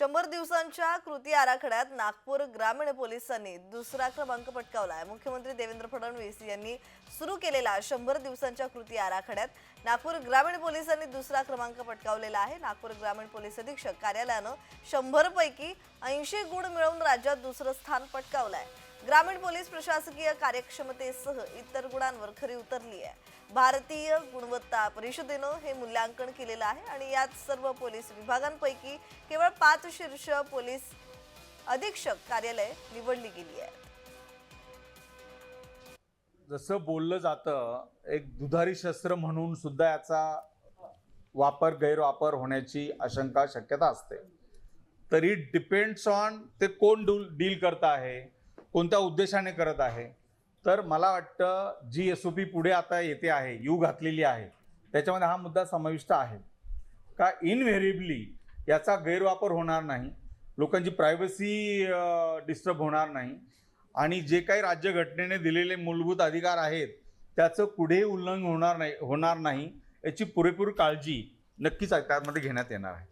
शंभर दिवसांच्या कृती आराखड्यात नागपूर ग्रामीण पोलिसांनी दुसरा क्रमांक पटकावला आहे मुख्यमंत्री देवेंद्र फडणवीस यांनी सुरू केलेला शंभर दिवसांच्या कृती आराखड्यात नागपूर ग्रामीण पोलिसांनी दुसरा क्रमांक पटकावलेला आहे. नागपूर ग्रामीण पोलीस अधीक्षक कार्यालयानं शंभर पैकी ऐंशी गुण मिळवून राज्यात दुसरं स्थान पटकावलं आहे ग्रामीण पोलीस प्रशासकीय कार्यक्षमतेसह इतर गुणांवर खरी उतरली आहे. भारतीय गुणवत्ता परिषदेनं हे मूल्यांकन केलेलं आहे आणि यात सर्व पोलीस विभागांपैकी केवळ पाच शीर्ष पोलीस अधीक्षक कार्यालय निवडली गेली आहेत जसं बोललं जातं एक दुधारी शस्त्र म्हणून सुद्धा याचा वापर गैरवापर होण्याची आशंका शक्यता असते. तरी डिपेंड्स ऑन ते कोण डू डील करत आहे? कोणत्या उद्देशाने करत आहे? तर मला वाटतं जी एस ओ पी पुढे आता येते आहे यू घातलेली आहे त्याच्यामध्ये हा मुद्दा समाविष्ट आहे. का इनव्हेरिबली याचा गैरवापर होणार नाही लोकांची प्रायव्हसी डिस्टर्ब होणार नाही आणि जे काही राज्यघटनेने दिलेले मूलभूत अधिकार आहेत त्याचं पुढे उल्लंघन होणार नाही होणार नाही याची पुरेपूर काळजी नक्कीच त्यामध्ये घेण्यात येणार आहे.